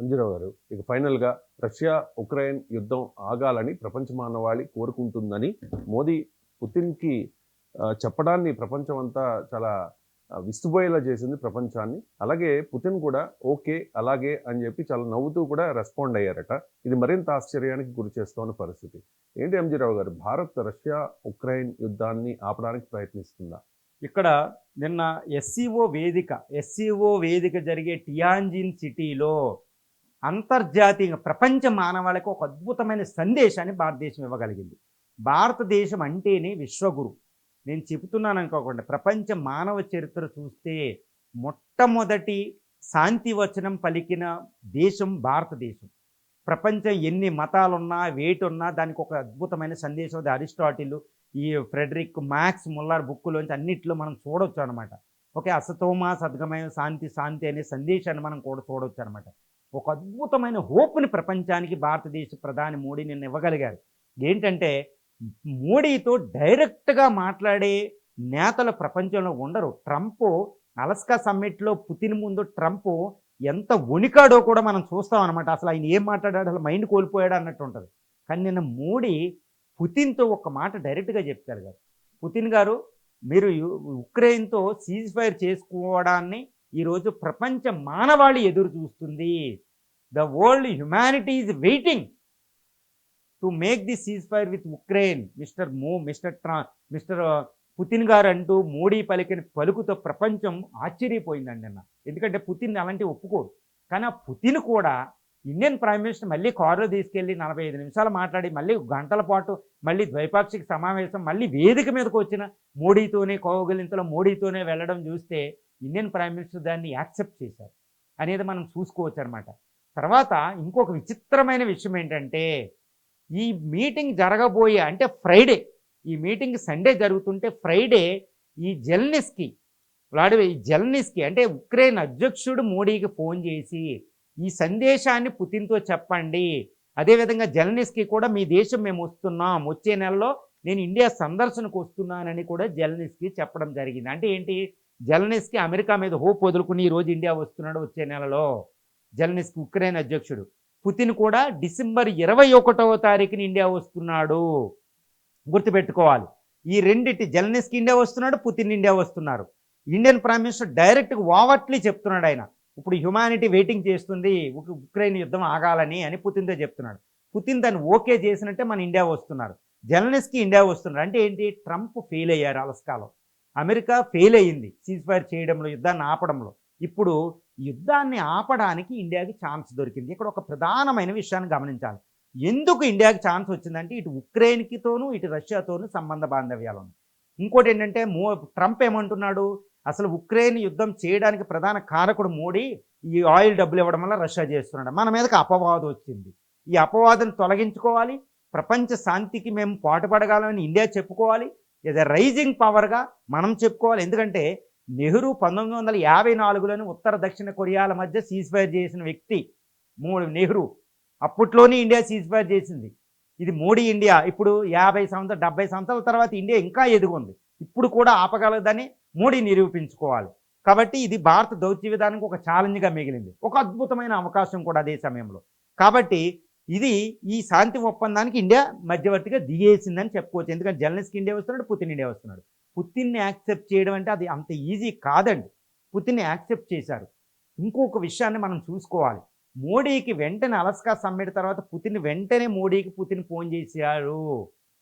అంజరావు గారు ఇక ఫైనల్గా రష్యా ఉక్రెయిన్ యుద్ధం ఆగాలని ప్రపంచ మానవాళి కోరుకుంటుందని మోదీ పుతిన్కి చెప్పడాన్ని ప్రపంచం అంతా చాలా ఆ, విస్తుపోయేలా చేసింది ప్రపంచాన్ని. అలాగే పుతిన్ కూడా ఓకే అలాగే అని చెప్పి చాలా నవ్వుతూ కూడా రెస్పాండ్ అయ్యారట. ఇది మరింత ఆశ్చర్యానికి గురి చేస్తున్న పరిస్థితి. ఏంటి ఎంజీరావు గారు భారత్ రష్యా ఉక్రెయిన్ యుద్ధాన్ని ఆపడానికి ప్రయత్నిస్తుందా? ఇక్కడ నిన్న ఎస్సీఓ వేదిక ఎస్సీఓ వేదిక జరిగే టియాంజిన్ సిటీలో అంతర్జాతీయ ప్రపంచ మానవాళికి ఒక అద్భుతమైన సందేశాన్ని భారతదేశం ఇవ్వగలిగింది. భారతదేశం అంటేనే విశ్వగురు. నేను చెబుతున్నాను అనుకోకుండా ప్రపంచ మానవ చరిత్ర చూస్తే మొట్టమొదటి శాంతి వచనం పలికిన దేశం భారతదేశం. ప్రపంచం ఎన్ని మతాలున్నా వేటున్నా దానికి ఒక అద్భుతమైన సందేశం అది అరిస్టాటిల్ ఈ ఫ్రెడరిక్ మ్యాక్స్ ముల్లార్ బుక్కులోంచి అన్నిట్లో మనం చూడొచ్చు అనమాట ఓకే అసతోమా సద్గమయం శాంతి శాంతి అనే సందేశాన్ని మనం కూడా చూడొచ్చు అనమాట ఒక అద్భుతమైన హోప్ని ప్రపంచానికి భారతదేశ ప్రధాని మోడీ నిన్న ఇవ్వగలిగారు. ఏంటంటే మోడీతో డైరెక్ట్గా మాట్లాడే నేతలు ప్రపంచంలో ఉండరు. ట్రంప్ అలస్కా సమ్మిట్లో పుతిన్ ముందు ట్రంప్ ఎంత వణికాడో కూడా మనం చూస్తాం అనమాట అసలు ఆయన ఏం మాట్లాడాడు? అసలు మైండ్ కోల్పోయాడు అన్నట్టు ఉంటుంది. కానీ నిన్న మోడీ పుతిన్తో ఒక మాట డైరెక్ట్గా చెప్తారు గారు. పుతిన్ గారు మీరు ఉక్రెయిన్తో సీజ్ ఫైర్ చేసుకోవడాన్ని ఈరోజు ప్రపంచ మానవాళి ఎదురు చూస్తుంది. The world humanity is waiting to make the ceasefire with Ukraine mister మో మిస్టర్ ట్రా మిస్టర్ పుతిన్ గారు అంటూ మోడీ పలికిన పలుకుతో ప్రపంచం ఆశ్చర్యపోయిందండి అన్న. ఎందుకంటే పుతిన్ అలాంటివి ఒప్పుకోడు కానీ ఆ పుతిన్ కూడా ఇండియన్ ప్రైమ్ మినిస్టర్ మళ్ళీ కారులో తీసుకెళ్ళి నలభై ఐదు నిమిషాలు మాట్లాడి మళ్ళీ గంటల పాటు మళ్ళీ ద్వైపాక్షిక సమావేశం మళ్ళీ వేదిక మీదకి వచ్చిన మోడీతోనే కోవగలింతలో మోడీతోనే వెళ్ళడం చూస్తే ఇండియన్ ప్రైమ్ మినిస్టర్ దాన్ని యాక్సెప్ట్ చేశారు అనేది మనం చూసుకోవచ్చు అనమాట తర్వాత ఇంకొక విచిత్రమైన విషయం ఏంటంటే ఈ మీటింగ్ జరగబోయే అంటే ఫ్రైడే ఈ మీటింగ్ సండే జరుగుతుంటే ఫ్రైడే ఈ జెల్నిస్కి వ్లాడివే ఈ జెల్నిస్కి అంటే ఉక్రెయిన్ అధ్యక్షుడు మోడీకి ఫోన్ చేసి ఈ సందేశాన్ని పుతిన్తో చెప్పండి. అదేవిధంగా జెల్నిస్కి కూడా మీ దేశం మేము వస్తున్నాం. వచ్చే నెలలో నేను ఇండియా సందర్శనకు వస్తున్నానని కూడా జెల్నిస్కి చెప్పడం జరిగింది. అంటే ఏంటి? జలనిస్కి అమెరికా మీద హోప్ వదులుకుని ఈరోజు ఇండియా వస్తున్నాడు వచ్చే నెలలో. జలనిస్కి ఉక్రెయిన్ అధ్యక్షుడు. పుతిన్ కూడా డిసెంబర్ ఇరవై ఒకటవ తారీఖున ఇండియా వస్తున్నాడు. గుర్తుపెట్టుకోవాలి. ఈ రెండిటి జలనిస్కి ఇండియా వస్తున్నాడు పుతిన్ ఇండియా వస్తున్నారు. ఇండియన్ ప్రైమ్ మినిస్టర్ డైరెక్ట్గా ఓవర్ట్లీ చెప్తున్నాడు ఆయన. ఇప్పుడు హ్యుమానిటీ వెయిటింగ్ చేస్తుంది ఉక్రెయిన్ యుద్ధం ఆగాలని అని పుతిన్తో చెప్తున్నాడు. పుతిన్ దాన్ని ఓకే చేసినట్టే మన ఇండియా వస్తున్నారు. జర్నలిస్ట్కి ఇండియా వస్తున్నారు. అంటే ఏంటి? ట్రంప్ ఫెయిల్ అయ్యారు అలస్కాలో. అమెరికా ఫెయిల్ అయ్యింది సీజ్ ఫైర్ చేయడంలో యుద్ధాన్ని ఆపడంలో. ఇప్పుడు యుద్ధాన్ని ఆపడానికి ఇండియాకి ఛాన్స్ దొరికింది. ఇక్కడ ఒక ప్రధానమైన విషయాన్ని గమనించాలి. ఎందుకు ఇండియాకి ఛాన్స్ వచ్చిందంటే ఇటు ఉక్రెయిన్కితోనూ ఇటు రష్యాతోనూ సంబంధ బాంధవ్యాలు ఉన్నాయి ఇంకోటి ఏంటంటే మో ట్రంప్ ఏమంటున్నాడు? అసలు ఉక్రెయిన్ యుద్ధం చేయడానికి ప్రధాన కారకుడు మోడీ ఈ ఆయిల్ డబ్బులు ఇవ్వడం వల్ల రష్యా చేస్తున్నాడు. మన మీదకి అపవాదం వచ్చింది. ఈ అపవాదం తొలగించుకోవాలి. ప్రపంచ శాంతికి మేము పాటుపడగలమని ఇండియా చెప్పుకోవాలి. ఇది రైజింగ్ పవర్గా మనం చెప్పుకోవాలి. ఎందుకంటే నెహ్రూ పంతొమ్మిది వందల యాభై నాలుగులోని ఉత్తర దక్షిణ కొరియాల మధ్య సీజ్ ఫైర్ చేసిన వ్యక్తి మూడు నెహ్రూ. అప్పట్లోనే ఇండియా సీజ్ ఫైర్ చేసింది. ఇది మోడీ ఇండియా. ఇప్పుడు యాభై సంవత్సరాలు డెబ్బై సంవత్సరాల తర్వాత ఇండియా ఇంకా ఎదుగుంది. ఇప్పుడు కూడా ఆపగలదని మోడీ నిరూపించుకోవాలి. కాబట్టి ఇది భారత దౌత్య విధానానికి ఒక ఛాలెంజ్గా మిగిలింది. ఒక అద్భుతమైన అవకాశం కూడా అదే సమయంలో. కాబట్టి ఇది ఈ శాంతి ఒప్పందానికి ఇండియా మధ్యవర్తిగా దిగేసిందని చెప్పుకోవచ్చు. ఎందుకంటే జర్నలిస్ట్కి ఇండియా వస్తున్నాడు పుతిన్ ఇండియా వస్తున్నాడు. పుతిన్ని యాక్సెప్ట్ చేయడం అంటే అది అంత ఈజీ కాదండి. పుతిన్ని యాక్సెప్ట్ చేశారు. ఇంకొక విషయాన్ని మనం చూసుకోవాలి. మోడీకి వెంటనే అలస్కా సమ్మిట్ తర్వాత పుతిన్ వెంటనే మోడీకి పుతిన్ ఫోన్ చేశారు.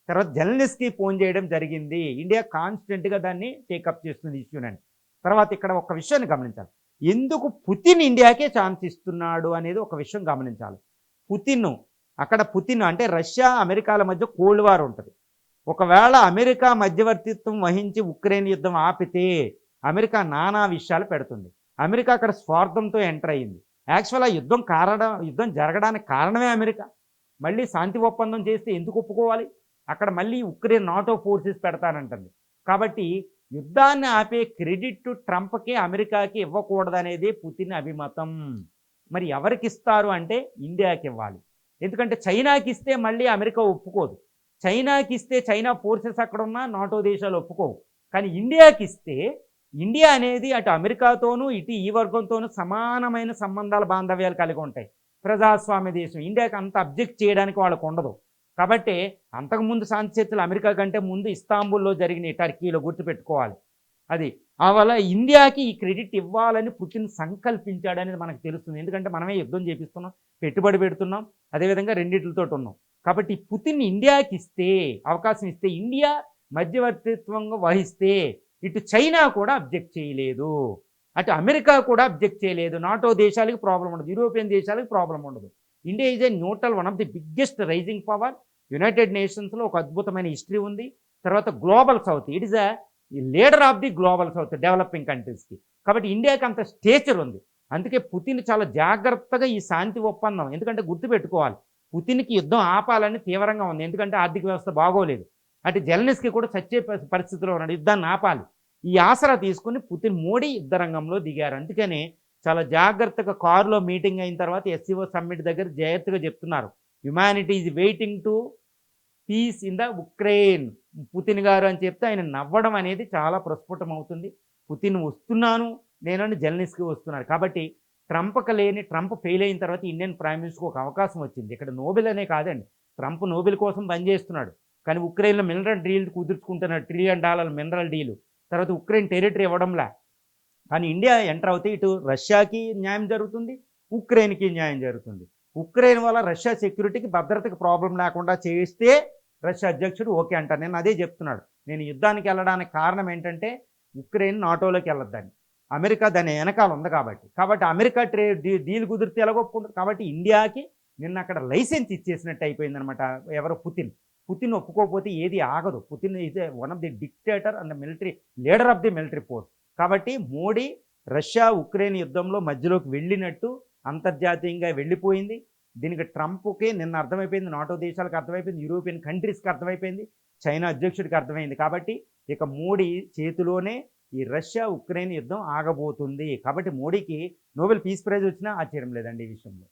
తర్వాత జర్నలిస్ట్కి ఫోన్ చేయడం జరిగింది. ఇండియా కాన్స్టెంట్గా దాన్ని టేకప్ చేస్తుంది ఇష్యూనండి తర్వాత ఇక్కడ ఒక విషయాన్ని గమనించాలి. ఎందుకు పుతిన్ ఇండియాకే ఛాన్స్ ఇస్తున్నాడు అనేది ఒక విషయం గమనించాలి. పుతిన్ అక్కడ పుతిన్ అంటే రష్యా అమెరికాల మధ్య కోల్డ్ వార్ ఉంటుంది. ఒకవేళ అమెరికా మధ్యవర్తిత్వం వహించి ఉక్రెయిన్ యుద్ధం ఆపితే అమెరికా నానా విషయాలు పెడుతుంది. అమెరికా అక్కడ స్వార్థంతో ఎంటర్ అయ్యింది. యాక్చువల్ ఆ యుద్ధం కారణం యుద్ధం జరగడానికి కారణమే అమెరికా. మళ్ళీ శాంతి ఒప్పందం చేస్తే ఎందుకు ఒప్పుకోవాలి? అక్కడ మళ్ళీ ఉక్రెయిన్ నాటో ఫోర్సెస్ పెడతానంటుంది. కాబట్టి యుద్ధాన్ని ఆపే క్రెడిట్ ట్రంప్కి అమెరికాకి ఇవ్వకూడదనేది పుతిన్ అభిమతం. మరి ఎవరికి ఇస్తారు అంటే ఇండియాకి ఇవ్వాలి ఎందుకంటే చైనాకి ఇస్తే మళ్ళీ అమెరికా ఒప్పుకోదు. చైనాకి ఇస్తే చైనా ఫోర్సెస్ అక్కడ ఉన్నా నాటో దేశాలు ఒప్పుకోవు. కానీ ఇండియాకి ఇస్తే ఇండియా అనేది అటు అమెరికాతోనూ ఇటు ఈ వర్గంతోనూ సమానమైన సంబంధాల బాంధవ్యాలు కలిగి ఉంటాయి. ప్రజాస్వామ్య దేశం. ఇండియాకి అంత అబ్జెక్ట్ చేయడానికి వాళ్ళకు ఉండదు. కాబట్టి అంతకుముందు శాంతి చర్చలు అమెరికా కంటే ముందు ఇస్తాంబుల్లో జరిగిన టర్కీలో గుర్తుపెట్టుకోవాలి. అది. ఆ వల్ల ఇండియాకి ఈ క్రెడిట్ ఇవ్వాలని పుతిన్ సంకల్పించాడనేది మనకు తెలుస్తుంది. ఎందుకంటే మనమే యుద్ధం చేపిస్తున్నాం పెట్టుబడి పెడుతున్నాం అదేవిధంగా రెండింటితో ఉన్నాం. కాబట్టి పుతిన్ ఇండియాకి ఇస్తే అవకాశం ఇస్తే ఇండియా మధ్యవర్తిత్వంగా వహిస్తే ఇటు చైనా కూడా అబ్జెక్ట్ చేయలేదు. అటు అమెరికా కూడా అబ్జెక్ట్ చేయలేదు. నాటో దేశాలకు ప్రాబ్లం ఉండదు. యూరోపియన్ దేశాలకు ప్రాబ్లం ఉండదు. India is a neutral one of the biggest rising power. United నేషన్స్లో ఒక అద్భుతమైన హిస్టరీ ఉంది. తర్వాత global south. It is a ఈ leader of the global south developing కంట్రీస్కి. కాబట్టి ఇండియాకి అంత స్టేచర్ ఉంది. అందుకే పుతిన్ చాలా జాగ్రత్తగా ఈ శాంతి ఒప్పందం ఎందుకంటే గుర్తుపెట్టుకోవాలి పుతిన్కి యుద్ధం ఆపాలని తీవ్రంగా ఉంది. ఎందుకంటే ఆర్థిక వ్యవస్థ బాగోలేదు. అటు జెల్నిస్కి కూడా చచ్చే పరిస్థితిలో ఉన్నాడు. యుద్ధాన్ని ఆపాలి. ఈ ఆసరా తీసుకుని పుతిన్ మోడీ యుద్ధ రంగంలో దిగారు. అందుకనే చాలా జాగ్రత్తగా కారులో మీటింగ్ అయిన తర్వాత ఎస్సీఓ సమ్మిట్ దగ్గర జాగ్రత్తగా చెప్తున్నారు. Humanity is waiting to peace in the Ukraine Putin గారు అని చెప్తే ఆయన నవ్వడం అనేది చాలా ప్రస్ఫుటం అవుతుంది పుతిన్ వస్తున్నాను. నేనని జర్నలిస్ట్కి వస్తున్నారు కాబట్టి ట్రంప్కి లేని ట్రంప్ ఫెయిల్ అయిన తర్వాత ఇండియన్ ప్రైమ్ మినిస్టర్కి ఒక అవకాశం వచ్చింది. ఇక్కడ నోబెల్ అనే కాదండి. ట్రంప్ నోబెల్ కోసం పనిచేస్తున్నాడు కానీ ఉక్రెయిన్లో mineral deal కుదుర్చుకుంటున్నాడు. Trillion dollar mineral deal. తర్వాత ఉక్రెయిన్ టెరిటరీ ఇవ్వడంలా. కానీ ఇండియా ఎంటర్ అవుతే ఇటు రష్యాకి న్యాయం జరుగుతుంది ఉక్రెయిన్కి న్యాయం జరుగుతుంది. ఉక్రెయిన్ వల్ల రష్యా సెక్యూరిటీకి భద్రతకి ప్రాబ్లం లేకుండా చేస్తే రష్యా అధ్యక్షుడు ఓకే అంటారు. నేను అదే చెప్తున్నాడు. నేను యుద్ధానికి వెళ్ళడానికి కారణం ఏంటంటే ఉక్రెయిన్ నాటోలోకి వెళ్ళొద్దని అమెరికా దాని వెనకాల ఉంది కాబట్టి. కాబట్టి అమెరికా ట్రే డీ- డీల్ కుదిరితే ఎలాగొప్పుకుంటుంది కాబట్టి ఇండియాకి నిన్న అక్కడ లైసెన్స్ ఇచ్చేసినట్టు అయిపోయిందనమాట ఎవరో పుతిన్. పుతిన్ ఒప్పుకోకపోతే ఏది ఆగదు. Putin is one of the dictator and military leader of the military force కాబట్టి మోడీ రష్యా ఉక్రెయిన్ యుద్ధంలో మధ్యలోకి వెళ్ళినట్టు అంతర్జాతీయంగా వెళ్ళిపోయింది. దీనికి ట్రంప్కి నిన్న అర్థమైపోయింది. నాటో దేశాలకు అర్థమైపోయింది. యూరోపియన్ కంట్రీస్కి అర్థమైపోయింది. చైనా అధ్యక్షుడికి అర్థమైంది. కాబట్టి ఇక మోడీ చేతిలోనే ఈ రష్యా ఉక్రెయిన్ యుద్ధం ఆగబోతుంది. కాబట్టి మోడీకి నోబెల్ పీస్ ప్రైజ్ వచ్చినా ఆశ్చర్యం లేదండి ఈ విషయంలో.